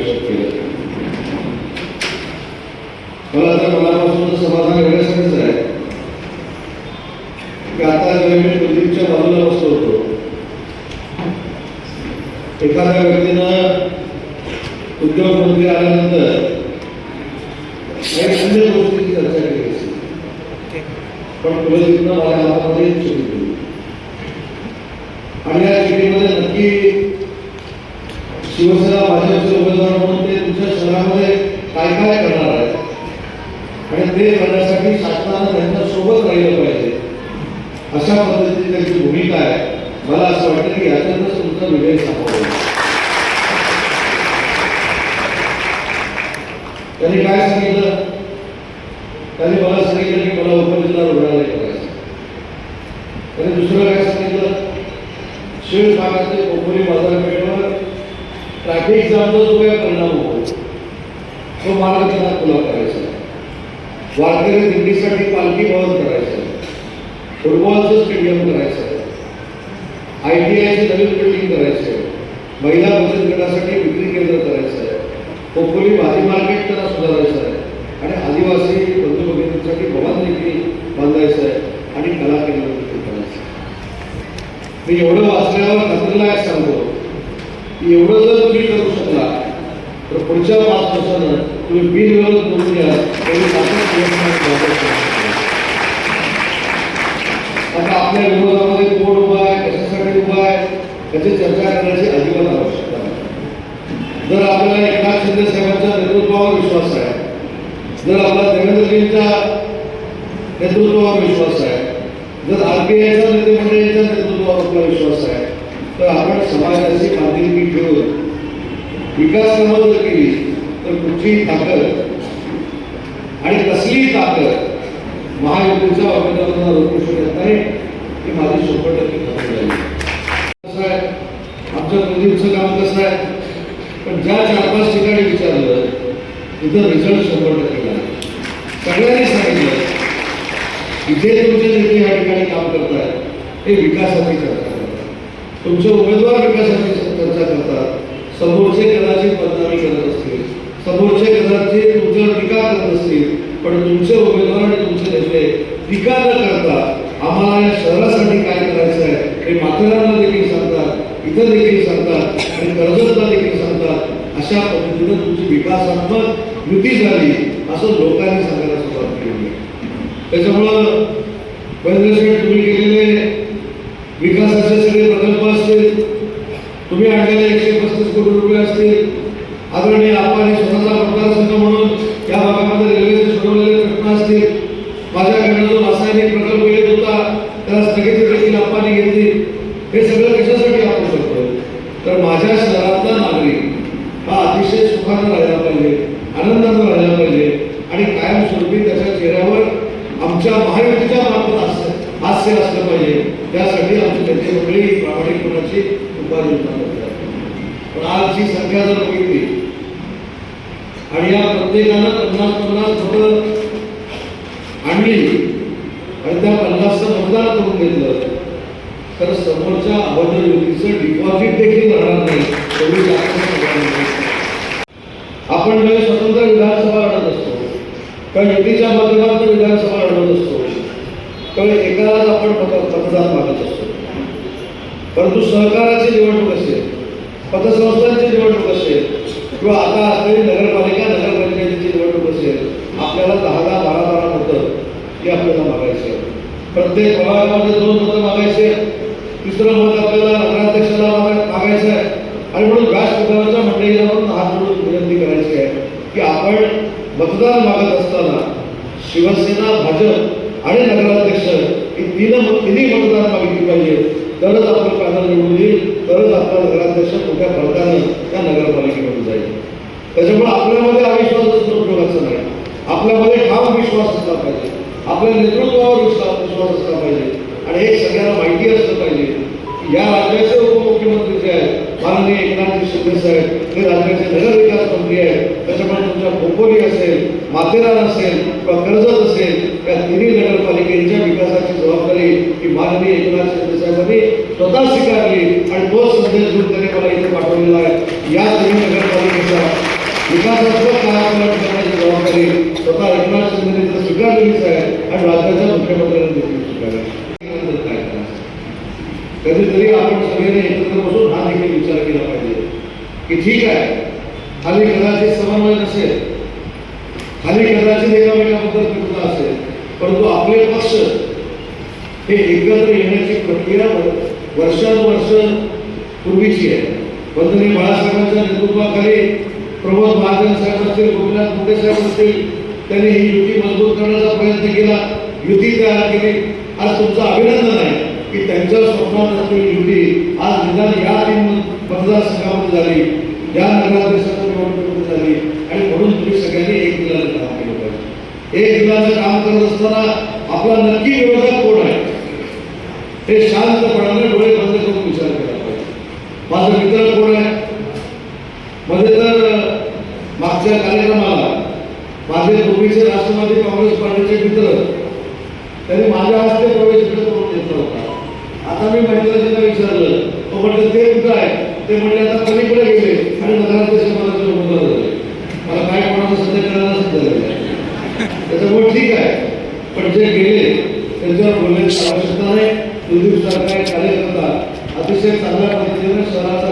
अपेक्षित केलं मला मनापासून समाधान एवढ्यासाठीच आहे आता मी बाजूला बसलो होतो एखाद्या व्यक्तीनं उद्योगमंत्री आल्यानंतर काही अन्य गोष्टीची चर्चा केली पण माझ्या हातामध्ये चिठी दिली आणि या चिठीमध्ये नक्की शिवसेना भाजपचे उमेदवार म्हणून ते तुमच्या शहरामध्ये काय काय करणार आहे आणि ते करण्यासाठी शासनानं त्यांच्यासोबत राहिलं पाहिजे. अशा पद्धतीची त्यांची भूमिका आहे. मला असं वाटतं की याच्यातच तुमचा विजय सापडला. त्यांनी काय सांगितलं? त्यांनी मला सांगितलं की मला उपजिल्हा रुग्णालय करायचं त्यांनी दुसरं काय सांगितलं? शिव भागातले कोकणी बाजारपेठ ट्रॅफिक जामचा जो काही परिणाम होतो तो मार्ग त्यांना खुला करायचा आहे. वारकरी दिंडीसाठी पालखी भवन करायचं आहे. फुटबॉलचं स्टेडियम करायचं आहे. आय टी आयची नवीन बिल्डिंग करायची आहे. महिला बचत गटासाठी विक्री केंद्र करायचं आहे. खोपोली भाजी मार्केट त्यांना सुधारायचं आहे. आणि आदिवासी बंधू भगिनींसाठी भवन देखील बांधायचं आहे. आणि कला केंद्र देखील करायचं आहे. मी एवढं वाचल्यावर खात्रीला एक सांगतो. एवढं जर तुम्ही करू शकला तर पुढच्या पाच वर्षानं तुम्ही बिल व्यवस्थित करून घ्या. तरी सातच आता आपल्या विरोधामध्ये कोण उभा आहे कशासाठी उभा आहे याची चर्चा करण्याची अजिबात आवश्यकता नाही जर आपल्याला एकनाथ शिंदे साहेबांच्या नेतृत्वावर विश्वास आहे जर आपला देवेंद्रजींच्या नेतृत्वावर विश्वास आहे जर आरपीआयच्या नेतेमंडळींच्या नेतृत्वावर आपला विश्वास आहे तर आपण समाजाची बांधिलकी ठेवून विकास कामं जर केली तर कुठलीही ताकद आणि कसलीही ताकद महायुतीचा अभिनंदन रोखू शकत नाही हे माझी शंभर टक्के खात्री झाली कसं आहे? आमच्या कुलदीपचं काम कसं आहे? पण ज्या चार पाच ठिकाणी विचारलं तिथं रिझल्ट शंभर टक्के झाला. सगळ्यांनी सांगितलं की जे तुमचे नेते या ठिकाणी काम करतायत हे विकासाची करतात तुमचे उमेदवार विकासाची चर्चा करतात. समोरचे कदाचित बदनामी करत असतील. समोरचे कदाचित तुमच्यावर टीका करत असतील. पण तुमचे उमेदवार आणि तुमचे नेते टीका न करता आम्हाला या शहरासाठी काय करायचं आहे हे माथेरानला देखील सांगतात इथं देखील सांगतात आणि कर्जतला देखील सांगतात. अशा पद्धतीनं तुमची विकासात्मक युती झाली असं लोकांनी सांगायला सुरुवात केली. त्याच्यामुळं तुम्ही विकासाचे सगळे प्रकल्प असतील तुम्ही आणलेले एकशे पस्तीस कोटी रुपये असतील. आदरणीय आपण स्वतःचा मतदारसंघ म्हणून या भागामध्ये रेल्वेचे सोडवलेले प्रश्न असतील. माझ्याकडनं जो रासायनिक प्रकल्प येत होता त्याला स्थगिती देखील आपण घेतली. हे सगळं कशासाठी आपण शकतो तर माझ्या शहरातला नागरिक हा अतिशय सुखानं राहिला पाहिजे आनंदानं राहिला पाहिजे आणि कायमस्वरूपी त्याच्या चेहऱ्यावर आमच्या महायुतीच्या मार्फत हास्य हास्य असलं पाहिजे. त्यासाठी आमची त्यांची सगळी प्रामाणिकपणाची उपाययोजना करतात पण आजची संख्या जर बघितली आणि या प्रत्येकानं पन्नास पन्नास मतं आणली आणि त्या पन्नासचं मतदान करून घेतलं तर समोरच्या अभद्र युतीचं डिपॉझिट देखील राहणार नाही एवढी जास्त आपण जेव्हा स्वतंत्र विधानसभा लढत असतो त्या युती माध्यमातून विधानसभा लढवत असतो तेव्हा एकालाच आपण मत मतदान मागत असतो परंतु सहकाराची निवडणूक असेल पतसंस्थांची निवडणूक असेल किंवा आता असलेली नगरपालिका नगरपंचायतीची निवडणूक असेल आपल्याला दहा दहा बारा बारा मतं हे आपल्याला मागायचे आहे प्रत्येक विभागामध्ये दोन मतं मागायचे तिसरं मत आपल्याला नगराध्यक्षाला मागायचं आहे. आणि म्हणून व्यासपीठावरच्या मंडळीला पण हात म्हणून विनंती करायची आहे की आपण मतदान मागत असताना शिवसेना भाजप आणि नगराध्यक्ष ही तीन तिन्ही मतदान मागितली पाहिजे. तरच आपण पॅनल निवडून येईल तरच आपला नगराध्यक्ष मोठ्या फरकाने त्या नगरपालिकेमध्ये जाईल. त्याच्यामुळे आपल्यामध्ये अविश्वास असणं उपयोगाचं नाही. आपल्यामध्ये ठाम विश्वास असला पाहिजे. आपल्या नेतृत्वावर विश्वास विश्वास असला पाहिजे. आणि हे सगळ्यांना माहिती असलं पाहिजे की या राज्याचे उपमुख्यमंत्री जे आहेत माननीय एकनाथजी शिंदे साहेब हे राज्याचे नगरविकास मंत्री आहेत. त्याच्यामुळे तुमच्या खोपोली माथेरान असेल किंवा कर्जत असेल या तिन्ही नगरपालिकेच्या विकासाची जबाबदारी ही माननीय एकनाथ शिंदे साहेबांनी स्वतः स्वीकारली आणि तो संदेश घेऊन त्यांनी मला इथे पाठवलेला आहे. या तिन्ही नगरपालिका नगरपालिकेचा विकासात्मक कार्यक्रम करण्याची जबाबदारी स्वतः एकनाथ शिंदे तर स्वीकारलेलीच आहे आणि राज्याच्या मुख्यमंत्र्यांनी देखील स्वीकारली. कधीतरी आपण सगळ्यांनी एकत्र बसून हा देखील विचार केला पाहिजे की ठीक आहे खाली कदाचित समन्वय नसेल खाली कदाचित एकामेकाबद्दल कृतज्ञता असेल परंतु आपले पक्ष हे एकत्र येण्याची प्रक्रिया वर्षानुवर्ष पूर्वीची आहे. बंधनी बाळासाहेबांच्या नेतृत्वाखाली प्रमोद महाजन साहेब असतील गोपीनाथ मुंडे साहेब असतील त्यांनी ही युती मजबूत करण्याचा प्रयत्न केला युती तयार केली. आज तुमचं अभिनंदन आहे की त्यांच्या स्वप्नात असलेली युती आज निदान या तीन मतदारसंघामध्ये झाली या नगराध्यक्षाच्या निवडणुकीमध्ये झाली. आणि म्हणून तुम्ही सगळ्यांनी एक दिला एक दिलाचं काम करत असताना आपला नक्की विरोधक कोण आहे? हे शांतपणाने डोळे बंद करून विचार करायला पाहिजे. माझा मित्र कोण आहे? मध्ये तर मागच्या कार्यक्रमाला माझे पूर्वीचे राष्ट्रवादी काँग्रेस पार्टीचे मित्र त्यांनी माझ्या हस्ते प्रवेश करून घेतला होता. आता मी महिलांना विचारलं तो म्हटलं ते कुठं आहे ते म्हणले आता पलीकडे गेले आणि नगराध्यक्ष पदाचे उमेदवार झाले मला काय कोणाचं सध्या करायलाच झालेलं आहे त्याच्यामुळे ठीक आहे पण जे केले त्यांच्यावर बोलण्याची आवश्यकता नाही. कुलदीप कार्यकर्ता अतिशय चांगल्या पद्धतीने शहराचा